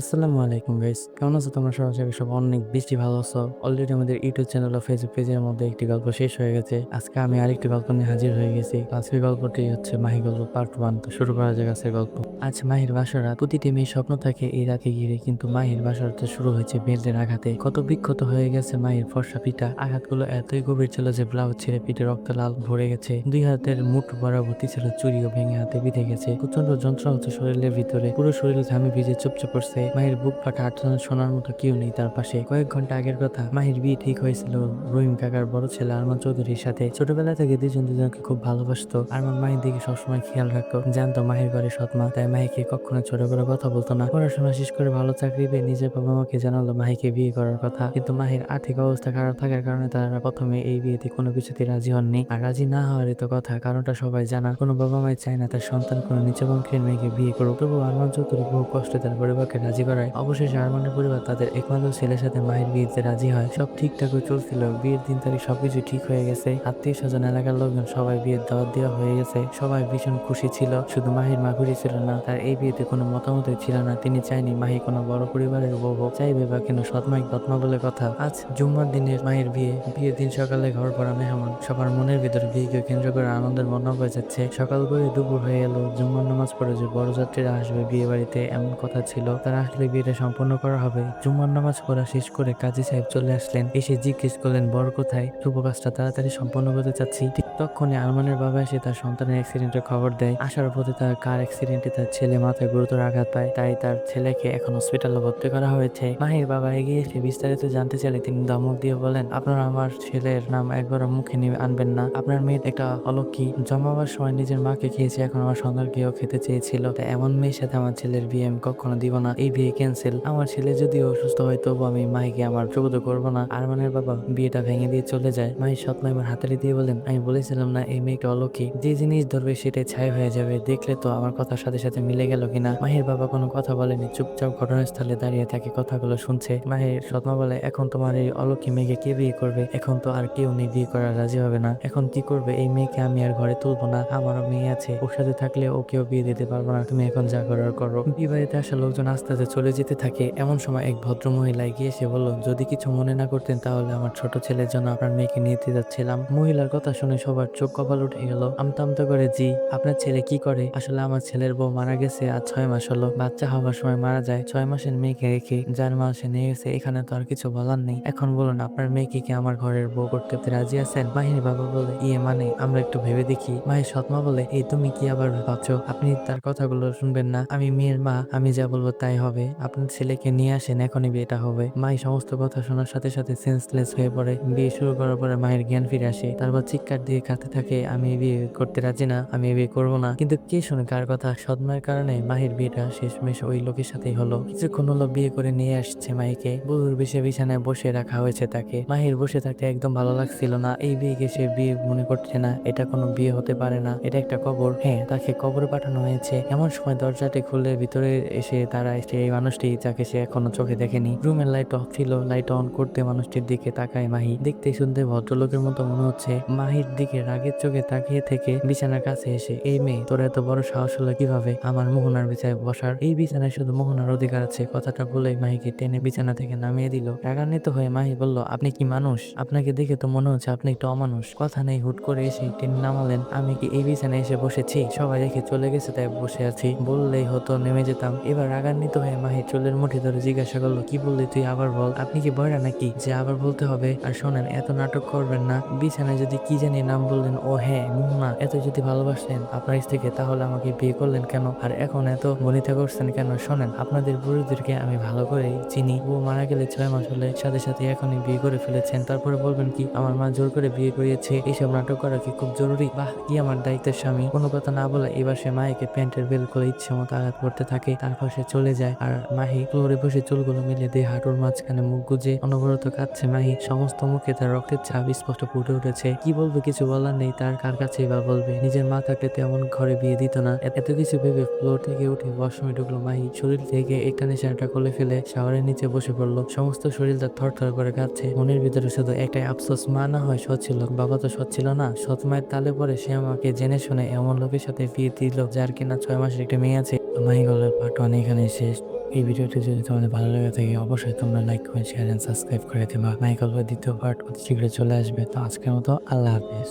আসসালামু আলাইকুম গাইস কেমন আছো তোমরা? সবাই সব অনেক বেশি ভালো আছো। অলরেডি আমাদের ইউটিউব চ্যানেল ও ফেসবুক পেজের মধ্যে একটি গল্প শেষ হয়ে গেছে। আজকে আমি আরেকটি গল্প নিয়ে হাজির হয়ে গেছি। আজকের গল্পটি হচ্ছে মাহি গল্প পার্ট ওয়ান তো শুরু করা যাক আজকের গল্প। আজ মাহির বাসরা প্রতিটি মেয়ে স্বপ্ন থাকে এই রাতে ঘিরে, কিন্তু মাহির বাসরাতে শুরু হয়েছে বেল্টের আঘাতে। কত বিক্ষত হয়ে গেছে মাহির ফর্সা পিঠা। আঘাতগুলো এতই গভীর ছিল যে ব্লাউজ ছেড়ে পিঠে রক্ত লাল ভরে গেছে। দুই হাতের মুঠ বরাবর্তী ছিল চুরিও ভেঙে হাতে বিঁধে গেছে। প্রচণ্ড যন্ত্রণা হচ্ছে শরীরের ভিতরে। পুরো শরীর ঘামে ভিজে চুপচে পড়ছে মাহির বুক ফাটা আটজন শোনার মতো কেউ নেই তার পাশে। কয়েক ঘণ্টা আগের কথা, মাহির বিয়ে ঠিক হয়েছিল রহিম কাকার বড় ছেলে আরমান চৌধুরীর সাথে। ছোটবেলা থেকে দুজন দুজনকে খুব ভালোবাসতো। আরমান মাহির দিকে সবসময় খেয়াল রাখতো। জানতো মাহির ঘরে সৎমা, তাই মাহিকে কখনো ছোট করে কথা বলতো না। পড়াশোনা শেষ করে ভালো চাকরি পেয়ে নিজের বাবা মাকে জানালো মাহিকে বিয়ে করার কথা। কিন্তু মাহির আর্থিক অবস্থা খারাপ থাকার কারণে তারা প্রথমে এই বিয়েতে কোনো কিছুতে রাজি হননি। আর রাজি না হওয়ারই তো কথা, কারণটা সবাই জানা। কোনো বাবা মাই চায় না তার সন্তান কোনো নিচে বংশের মেয়েকে বিয়ে করুক। তবু আরমান চৌধুরী বহু কষ্টে তার পরিবারকে রাজি করায়। অবশেষে আরমানের পরিবার তাদের একমাত্র ছেলের সাথে মাহির বিয়েতে রাজি হয়। সব ঠিকঠাক চলছিল। বিয়ের দিন তারিখ সবকিছু ঠিক হয়ে গেছে। আত্মীয় স্বজন এলাকার লোকজন সবাই বিয়ের দাওয়াত দেওয়া হয়ে গেছে। সবাই ভীষণ খুশি ছিল। শুধু মাহির মা খুশি ছিল না, তার এই বিয়েতে কোনো মতামতই ছিল না। তিনি চাইনি মাহি কোনো বড় পরিবারের বউ হোক। চাইবে বা কেন সৎমাই বদমা বলে কথা। আজ জুম্মার দিনের মায়ের বিয়ে, বিয়ের দিন সকালে ঘর পড়া মেহমান। সবার মনের ভিতরে বিয়েকে কেন্দ্র করে আনন্দের বর্ণনা বয়ে যাচ্ছে। সকাল করে দুপুর হয়ে এলো জুম্মার নামাজ পড়ে যে বড় যাত্রীরা আসবে বিয়ে বাড়িতে এমন কথা ছিল। তারা আসলে বিয়েটা সম্পন্ন করা হবে। জুম্মার নামাজ পড়া শেষ করে কাজী সাহেব চলে আসলেন। এসে জিজ্ঞেস করলেন বড় কোথায়? শুভ কাজটা তাড়াতাড়ি সম্পন্ন করতে চাচ্ছি। ঠিক তখনই আরমানের বাবা এসে তার সন্তানের অ্যাক্সিডেন্টের খবর দেয়। আসার পথে তার কার অ্যাক্সিডেন্টে তার ছেলে মাথায় গুরুতর আঘাত পায়। তাই তার ছেলেকে এখন হসপিটালে ভর্তি করা হয়েছে। মাহির বাবা এগিয়ে এসে বিস্তারিত জানতে চাইলে তিনি ধমক দিয়ে বলেন, আপনারা আমার ছেলের নাম একবার মুখে নিয়ে আনবেন না। আপনার মেয়ে একটা অলক্ষী জমাবার সময় নিজের মাকে খেয়েছে। এখন আমার সন্তানকেও খেতে চেয়েছিল। তাই এমন মেয়ের সাথে আমার ছেলের বিয়ে আমি কখনো দিব না। এই বিয়ে ক্যান্সেল আমার ছেলে যদি অসুস্থ হয়, তবু আমি মাহিকে আমার প্রবোধ করব না। আরমানের বাবা বিয়েটা ভেঙে দিয়ে চলে যায়। মাহি স্বপ্ন আমার হাতালি দিয়ে বলেন, আমি বলেছিলাম না, এই মেয়েটা অলৌকিক যে জিনিস ধরবে সেটাই ছাই হয়ে যাবে। দেখলে তো আমার কথার সাথে সাথে মিলে গেল কিনা? মাহির বাবা কোনো কথা বলেনি, চুপচাপ ঘটনাস্থলে দাঁড়িয়ে থাকে কথাগুলো শুনছে। মাহির স্বপ্না বলে, এখন তোমার এই অলৌকিক মেয়েকে কে বিয়ে করবে? এখন তো আর কেউ নেই, বিয়ে করার রাজি হবে না। এখন কি করবে? এই মেয়েকে আমি আর ঘরে তুলবো না। আমারও মেয়ে আছে। ওর সাথে থাকলে ওকেও বিয়ে দিতে পারব না। তুমি এখন যা করার করো। বিয়ে বাড়িতে আসা লোকজন আস্তে আস্তে চলে যেতে থাকে। এমন সময় এক ভদ্র মহিলা এগিয়ে এসে বলল, যদি কিছু মনে না করতেন তাহলে আমার ছোট ছেলের জন্য আপনার মেয়েকে নিয়ে দিতে যাচ্ছিলাম। মহিলার কথা শুনে সবার চোখ কপাল উঠে গেল। আমতা করে, জি, আপনার ছেলে কি করে? আসলে আমার ছেলের বউ মারা গেছে আর ছয় মাস হলো। বাচ্চা হওয়ার সময় মারা যায়। ছয় মাসের মেয়েকে রেখে যার মা সে নিয়ে গেছে, এখানে তো আর কিছু বলার নেই। এখন বলুন, আপনার মেয়েকে কি আমার ঘরের বউ করতে রাজি আছেন? মাহির বাবা বলে ইয়ে মানে আমরা একটু ভেবে দেখি। মাহির সৎমা বলে, এই তুমি কি আবার ভাবছ? আপনি তার কথাগুলো শুনবেন না। আমি মেয়ের মা, আমি যা বলব তাই হবে। আপনার ছেলেকে নিয়ে আসেন, এখনই বিয়েটা হবে। মাই সমস্ত কথা শোনার সাথে সাথে সেন্সলেস হয়ে পড়ে। বিয়ে শুরু করার পরে মায়ের জ্ঞান ফিরে আসে। তারপর চিৎকার দিয়ে কাঁদতে থাকে, আমি বিয়ে করতে রাজি না, আমি বিয়ে করব না। কিন্তু কে শুনে কার কথা? সদমার কারণে মাহির বিয়েটা শেষমেশ ওই লোকের সাথেই হলো। কিছুক্ষণ হলো বিয়ে করে নিয়ে আসছে মাহিকে। বুড়ুর বেশে বিছানায় বসে রাখা হয়েছে তাকে। মাহির বসে থাকতে একদম ভালো লাগছিল না। এই বিয়েকে সে বিয়ে মনে করছে না। এটা কোনো বিয়ে হতে পারে না। এটা একটা কবর। হ্যাঁ তাকে কবরে পাঠানো হয়েছে। এমন সময় দরজাটি খুলে ভিতরে এসে তারা এসে এই মানুষটি যাকে সে এখনও চোখে দেখেনি। রুমের লাইট অফ ছিল লাইট অন করতে মানুষটির দিকে তাকায় মাহি। দেখতে শুনতে ভদ্রলোকের মতো মনে হচ্ছে মাহির দিকে রাগের চোখে তাকিয়ে থেকে বিছানার কাছে এসে, এই মেয়ে, তোর এত বড় সাহস হলো কীভাবে? আমার মোহনার বিছায় বসার? এই বিছানায় শুধু মোহনার অধিকার আছে, কথাটা বলে মাহিকে টেনে বিছানা থেকে নামিয়ে দিল। রাগান্বিত হয়ে মাহি বলল, আপনি কি মানুষ? আপনাকে দেখে তো মনে হচ্ছে আপনি একটু অমানুষ। কথা নেই, হুট করে এসে টেনে নামালেন, আমি কি এই বিছানায় এসে বসেছি? সবাই রেখে চলে গেছে তাই বসে আছি। বললেই হতো, নেমে যেতাম। এবার রাগান্বিত হয়ে মাহি, চুলের মুঠি ধরে জিজ্ঞাসা করল, কি বললি তুই, আবার বল? আপনি কি বয়রা নাকি? যে আবার বলতে হবে? আর শোনেন, এত নাটক করবেন না। বিছানায় যদি কি জানি নাম বললেন, ও হ্যাঁ মুন্না এত যদি ভালোবাসেন আপনার স্ত্রীকে, তাহলে আমাকে বিয়ে করলেন কেন? আর এখন এত বনিতা করছেন কেন? শোনেন, আপনাদের পুরুষদেরকে আমি ভালো করে চিনি। ও মারা গেলে ছয় মাস হলে সাথে সাথে এখনই বিয়ে করে ফেলেছেন। তারপরে বলবেন কি, আমার মা জোর করে বিয়ে করিয়েছে। এইসব নাটক করা কি খুব জরুরি? বাহ, কি আমার দায়িত্বের স্বামী? কোনো কথা না বলে এবার সে মায়েকে প্যান্টের বেল করে ইচ্ছে মতো আঘাত করতে থাকে, তারপর সে চলে যায়। আর মাহি ফ্লোরে বসে চুলগুলো মিলে দিয়ে হাঁটুর মাঝখানে মুখ গুজে অনবরত কাঁদছে মাহি। সমস্ত মুখে তার রক্তের ছাপ স্পষ্ট ফুটে উঠেছে। কি বলবে কিছু বলার নেই, তার কার কাছে বা বলবে? নিজের মা তেমন ঘরে বিয়ে দিত না। এত কিছু ভেবে ফ্লোর থেকে উঠে ওয়াশরুমে ঢুকলো মাহি। শরীর থেকে একটা নেশাটা খুলে ফেলে শাওয়ারের নিচে বসে পড়ল। সমস্ত শরীর তার থর থর করে কাঁদছে মনের ভিতরে শুধু একটাই আফসোস, মা না হয় সৎ ছিল। বাবা তো সৎ ছিল না। সৎ মায়ের তালে পরে সে আমাকে জেনে শুনে এমন লোকের সাথে বিয়ে দিল, যার কিনা ছয় মাসের একটা মেয়ে আছে। তো এই গল্পের পার্ট ওয়ান এখানে শেষ। এই ভিডিওটি যদি তোমাদের ভালো লেগে থাকে, অবশ্যই তোমরা like comment share and subscribe করে দেবা। মাই গল্পের দ্বিতীয় পার্ট অতি শীঘ্রই চলে আসবে। তো আজকের মতো আল্লাহ হাফেজ।